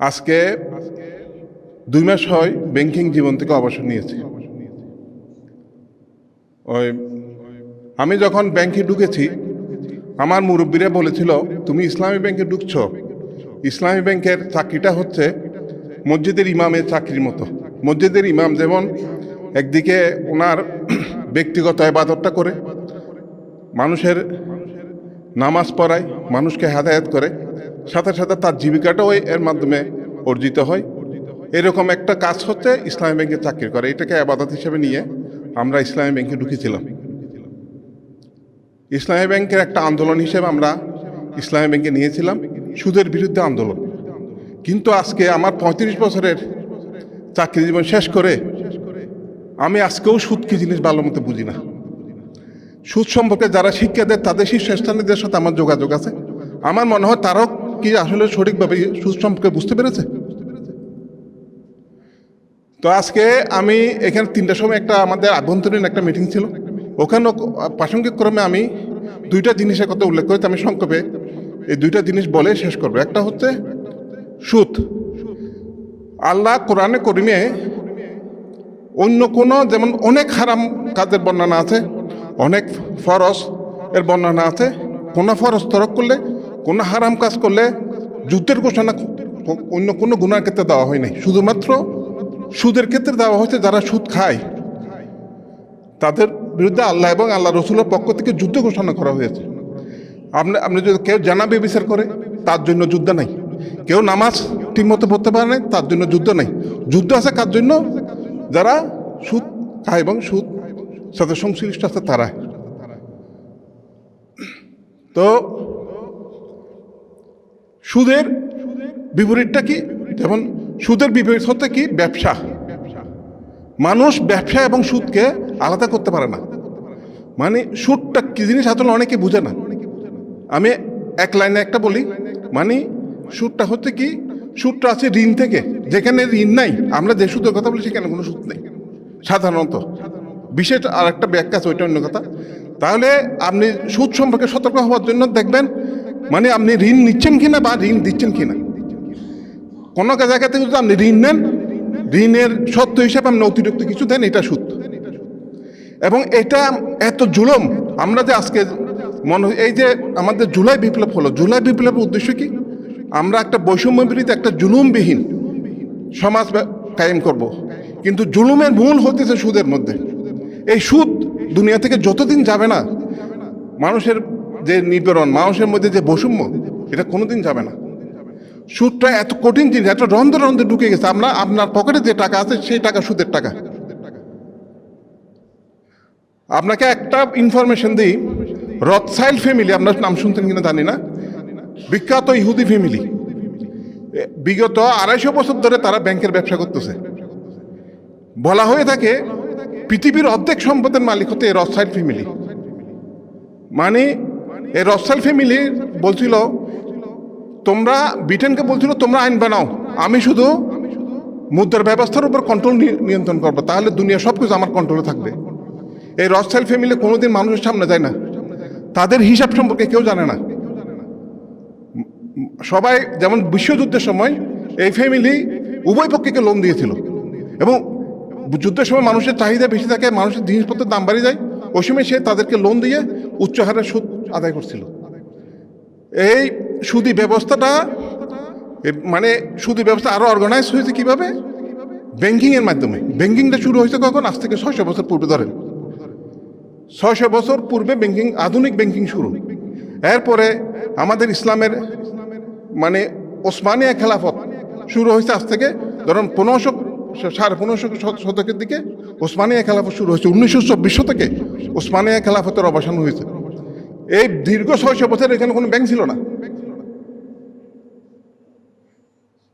আজকে দুই মাস হয় ব্যাংকিং জীবন থেকে অবসর নিয়েছি। ওই, আমি যখন ব্যাংকে ঢুকেছি, আমার মুরব্বীরা বলেছিল, তুমি ইসলামী ব্যাংকে ঢুকছ? ইসলামী ব্যাংকের চাকরিটা হচ্ছে মসজিদের ইমামের চাকরির মতো। মসজিদের ইমাম যেমন একদিকে ওনার ব্যক্তিগত আবাদতটা করে, মানুষের নামাজ পড়ায়, মানুষকে হেদায়ত করে সাথে সাথে তার জীবিকাটাও এর মাধ্যমে অর্জিত হয়। এরকম একটা কাজ হচ্ছে, ইসলামী ব্যাংকে চাকরি করে। এটাকে আবাদত হিসেবে নিয়ে আমরা ইসলামী ব্যাংকে ঢুকেছিলাম। ইসলামী ব্যাংকের একটা আন্দোলন হিসেবে আমরা ইসলামী ব্যাংকে নিয়েছিলাম, সুদের বিরুদ্ধে আন্দোলন। কিন্তু আজকে আমার পঁয়ত্রিশ বছরের চাকরি জীবন শেষ করে আমি আজকেও সুদ কি জিনিস ভালো মতো বুঝি না। সুদ সম্পর্কে যারা শিক্ষা দেয়, তাদের শীর্ষস্থানীয়দের সাথে আমার যোগাযোগ আছে। আমার মনে হয় তারাও কি আসলে সঠিকভাবে সুদ সম্পর্কে বুঝতে পেরেছে? তো আজকে আমি এখানে তিনটার সময় একটা আমাদের আভ্যন্তরীণ একটা মিটিং ছিল। ওখানেও প্রাসঙ্গিক ক্রমে আমি দুইটা জিনিসের কথা উল্লেখ করেছি, আমি সংক্ষেপে এই দুইটা জিনিস বলে শেষ করব। একটা হচ্ছে সুদ। আল্লাহ কোরআনে করিমে অন্য কোনো যেমন অনেক হারাম কাজের বর্ণনা আছে, অনেক ফরজ এর বর্ণনা আছে, কোনো ফরজ তরক করলে কোনো হারাম কাজ করলে যুদ্ধের ঘোষণা অন্য কোনো গুণার ক্ষেত্রে দেওয়া হয় নাই। শুধুমাত্র সুদের ক্ষেত্রে দেওয়া হয়েছে যারা সুদ খায়। তাদের বিরুদ্ধে আল্লাহ এবং আল্লাহ রসুলের পক্ষ থেকে যুদ্ধ ঘোষণা করা হয়েছে। আপনি আপনি যদি কেউ জানাবে বিচার করে, তার জন্য যুদ্ধ নাই। কেউ নামাজ ঠিকমতো পড়তে পারে নাই, তার জন্য যুদ্ধ নাই। যুদ্ধ আছে কার জন্য? যারা সুদ খায় এবং সুদ সাথে সংশ্লিষ্ট আছে তারা তো সুদের বিপরীতটা কি? যেমন সুদের বিপরীত হচ্ছে কি? ব্যবসা। মানুষ ব্যবসা এবং সুদকে আলাদা করতে পারে না। মানে সুদটা কি জিনিস আসলে অনেকে বুঝে না। আমি এক লাইনে একটা বলি। মানে সুদটা হচ্ছে কি? সুদটা আছে ঋণ থেকে। যেখানে ঋণ নাই, আমরা যে সুদের কথা বলি সেখানে কোনো সুদ নেই। সাধারণত। বিশেষ আর একটা ব্যাখ্যা আছে, ওইটা অন্য কথা। তাহলে আপনি সুদ সম্পর্কে সতর্ক হওয়ার জন্য দেখবেন মানে আপনি ঋণ নিচ্ছেন কিনা বা ঋণ দিচ্ছেন কিনা? কোনো জায়গা থেকে যদি আপনি ঋণ নেন, ঋণের সত্য হিসাবে আপনি অতিরিক্ত কিছু দেন, এটা সুদ এবং এটা এত জুলম, আমরা যে আজকে মনে এই যে আমাদের জুলাই বিপ্লব হলো, জুলাই বিপ্লবের উদ্দেশ্য কি? আমরা একটা বৈষম্য বিরোধী, একটা জুলুমবিহীন সমাজ কায়েম করব। কিন্তু জুলুমের মূল হতেছে সুদের মধ্যে। এই সুদ দুনিয়া থেকে যতদিন যাবে না, মানুষের যে নিপীড়ন, মানুষের মধ্যে যে বৈষম্য, এটা কোনোদিন যাবে না। সুদটা এত কঠিন জিনিস, এত রন্ধে রন্ধে ঢুকে গেছে। আমরা আপনার পকেটে যে টাকা আছে, সেই টাকা, সুদের টাকা। আপনাকে একটা ইনফরমেশন দিই রথসাইল ফ্যামিলি আপনার নাম শুনতেন কিনা জানি না, বিখ্যাত ইহুদি ফ্যামিলি বিগত আড়াইশো বছর ধরে তারা ব্যাংকের ব্যবসা করতেছে। বলা হয়ে থাকে, পৃথিবীর অর্ধেক সম্পদের মালিক হতে রথসাইল ফ্যামিলি মানে এই রথসাইল ফ্যামিলি বলছিল, তোমরা ব্রিটেনকে বলছিল, তোমরা আইন বানাও। আমি শুধু মুদ্রার ব্যবস্থার উপর কন্ট্রোল নিয়ন্ত্রণ করব। তাহলে দুনিয়া সব কিছু আমার কন্ট্রোলে থাকবে। এই রথসাইল ফ্যামিলি কোনোদিন মানুষের সামনে যায় না। তাদের হিসাব সম্পর্কে কেউ জানে না। সবাই যেমন বিশ্বযুদ্ধের সময় এই ফ্যামিলি উভয় পক্ষকে লোন দিয়েছিল। এবং যুদ্ধের সময় মানুষের চাহিদা বেশি থাকে, মানুষের জিনিসপত্রের দাম বাড়ি যায়। সময় সে তাদেরকে লোন দিয়ে উচ্চ হারে সুদ আদায় করছিল। এই সুদি ব্যবস্থাটা মানে সুদি ব্যবস্থা আরও অর্গানাইজ হয়েছে কীভাবে? ব্যাংকিং এর মাধ্যমে। ব্যাংকিংটা শুরু হয়েছে কখন? আজ থেকে ছয়শো বছর পূর্বে ধরেন। ছয়শো বছর পূর্বে ব্যাংকিং আধুনিক ব্যাংকিং শুরু। এরপরে আমাদের ইসলামের মানে ওসমানিয়া খেলাফত শুরু হয়েছে আজ থেকে, ধরুন পনেরোশো, সাড়ে পনেরোশো শতকের দিকে। ওসমানিয়া খেলাফত শুরু হয়েছে উনিশশো চব্বিশ থেকে ওসমানিয়া খেলাফতের অবসান হয়েছে। এই দীর্ঘ ছয়শো বছর এখানে কোনো ব্যাংক ছিল না।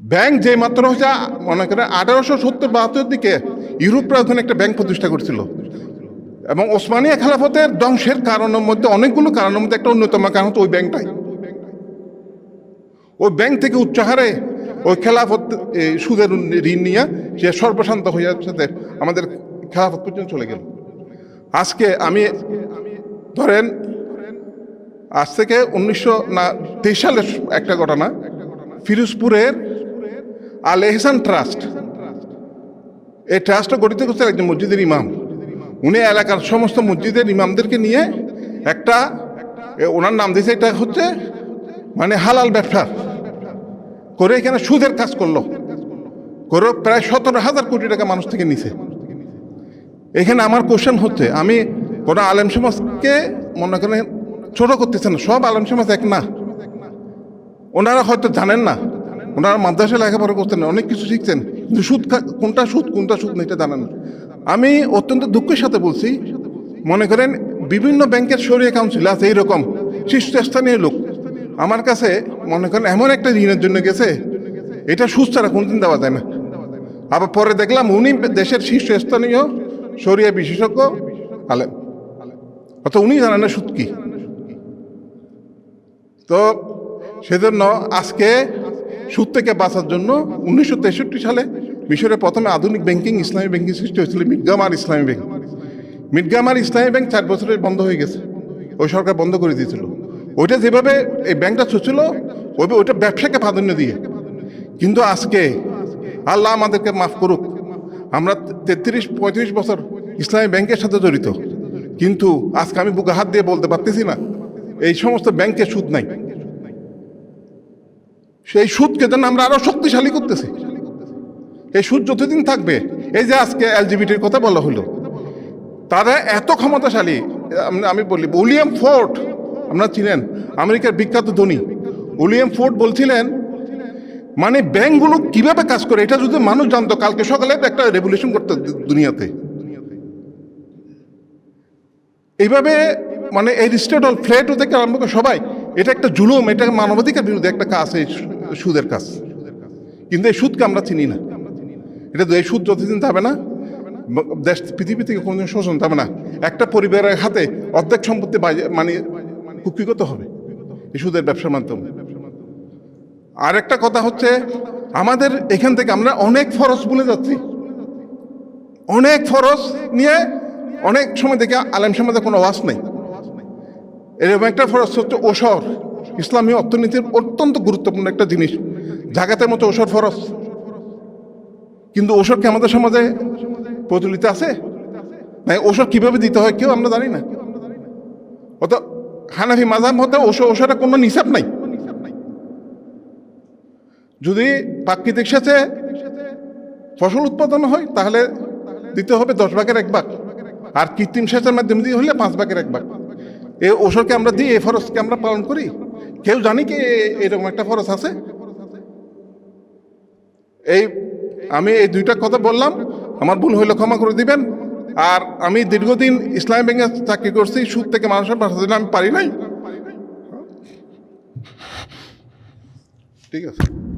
ব্যাংক যে মাত্র হচ্ছে, মনে করেন আঠারোশো সত্তর বাহাত্তর দিকে ইউরোপরা ওখানে একটা ব্যাংক প্রতিষ্ঠা করছিল। এবং ওসমানিয়া খেলাফতের ধ্বংসের কারণের মধ্যে অনেকগুলো কারণের মধ্যে একটা অন্যতম কারণ হচ্ছে ওই ব্যাংকটাই। ওই ব্যাংক থেকে উচ্চাহারে ওই খেলাফত সুদের ঋণ নিয়ে সে সর্বশান্ত হয়ে যাচ্ছে আমাদের খেলাফত পর্যন্ত চলে গেল। আজকে আমি, ধরেন, আজ থেকে উনিশশো না, তেইশ সালের একটা ঘটনা, ফিরোজপুরের আল এহসান ট্রাস্ট। এই ট্রাস্টটা গঠিত করছে একজন মসজিদের ইমাম। উনি এলাকার সমস্ত মসজিদের ইমামদেরকে নিয়ে একটা ওনার নাম দিয়েছে, এটা হচ্ছে মানে হালাল ব্যবসা। করে এখানে সুদের কাজ করল। করে প্রায় সতেরো হাজার কোটি টাকা মানুষ থেকে নিছে। এখানে আমার কোশ্চেন হচ্ছে আমি কোনো আলেম সমাজকে মনে করেন ছোট করতেছেন না সব আলেম সমাজ এক না। ওনারা হয়তো জানেন না ওনারা মাদ্রাসা লেখাপড়া করতেন না, অনেক কিছু শিখছেন কিন্তু সুদ কোনটা সুদ কোনটা সুদ এটা জানেন না। আমি অত্যন্ত দুঃখের সাথে বলছি মনে করেন বিভিন্ন ব্যাংকের সরিয়ে কাউন্সিল আছে এইরকম শীর্ষস্থানীয় লোক। আমার কাছে মনে করেন এমন একটা ঋণের জন্য গেছে এটা সুদ ছাড়া কোনদিন দেওয়া যায় না। আবার পরে দেখলাম উনি দেশের শীর্ষস্থানীয় সরিয়া বিশেষজ্ঞ আলেম। অর্থাৎ উনি জানেন না সুদ কি। তো সেজন্য আজকে সুদ থেকে বাঁচার জন্য উনিশশো তেষট্টি সালে মিশরে প্রথমে আধুনিক ব্যাংকিং, ইসলামী ব্যাংকিং সৃষ্টি হয়েছিল মিটগামার ইসলামী ব্যাংক। মিটগামার ইসলামী ব্যাংক চার বছরের বন্ধ হয়ে গেছে। ওই সরকার বন্ধ করে দিয়েছিল। ওইটা যেভাবে এই ব্যাংকটা চলছিল ওইটা ব্যবসাকে প্রাধান্য দিয়ে। কিন্তু আজকে আল্লাহ আমাদেরকে মাফ করুক আমরা তেত্রিশ, পঁয়ত্রিশ বছর ইসলামী ব্যাংকের সাথে জড়িত। কিন্তু আজকে আমি বুকে হাত দিয়ে বলতে পারতেছি না, এই সমস্ত ব্যাংকে সুদ নাই। সেই সুদকে যেন আমরা আরও শক্তিশালী করতেছি। এই সুদ যতদিন থাকবে, এই যে আজকে এলজিবিটির কথা বলা হলো, তারা এত ক্ষমতাশালী আমি বলি, উইলিয়াম ফোর্ট, আপনারা চিনেন, আমেরিকার বিখ্যাত ধনী। উইলিয়াম ফোর্ট বলছিলেন মানে ব্যাংকগুলো কীভাবে কাজ করে? এটা যদি মানুষ জানতো, কালকে সকালে একটা রেভলিউশন করতে দুনিয়াতে। এইভাবে মানে এই স্টেটল ফ্ল্যাট থেকে আরম্ভ করে সবাই, এটা একটা জুলুম, এটা মানবাধিকার বিরুদ্ধে একটা কাজ, এই সুদের কাজ। কিন্তু এই সুদকে আমরা চিনি না। এটা এই সুদ যতদিন থাকবে না, দেশ, পৃথিবী থেকে কোনোদিন শোষণ থাকবে না। একটা পরিবারের হাতে অর্ধেক সম্পত্তি মানে কুক্ষিগত হবে, এই সুদের ব্যবসার মাধ্যমে। আর একটা কথা হচ্ছে, আমাদের এখান থেকে আমরা অনেক ফরজ ভুলে যাচ্ছি। অনেক ফরজ নিয়ে অনেক সময় দেখে আলেম সমাজে কোনো ওয়াজ নেই। এরকম একটা ফরজ হচ্ছে ওসর। ইসলামী অর্থনীতির অত্যন্ত গুরুত্বপূর্ণ একটা জিনিস। জাগাতের মতো ওসর ফরজ। কিন্তু ওসর কি আমাদের সমাজে প্রচলিত আছে? না ওসর কীভাবে দিতে হয় কেউ আমরা জানি না। অত হানাফি মাজাম হতে ওসর ওসরের কোনো নিসাব নাই। যদি প্রাকৃতিক সেচে ফসল উৎপাদন হয়, তাহলে দিতে হবে দশ ভাগের এক ভাগ। আর কৃত্রিম সেচের মাধ্যমে দিয়ে হলে পাঁচ ভাগের এক ভাগ। এই ওষুধকে আমরা দিই এই ফরজকে আমরা পালন করি। কেউ জানি কি এরকম একটা ফরজ আছে? এই, আমি এই দুইটা কথা বললাম, আমার ভুল হইলে ক্ষমা করে দিবেন। আর আমি দীর্ঘদিন ইসলামী ব্যাংকে চাকরি করছি, সুদ থেকে মানুষের জন্য আমি পারি নাই। ঠিক আছে।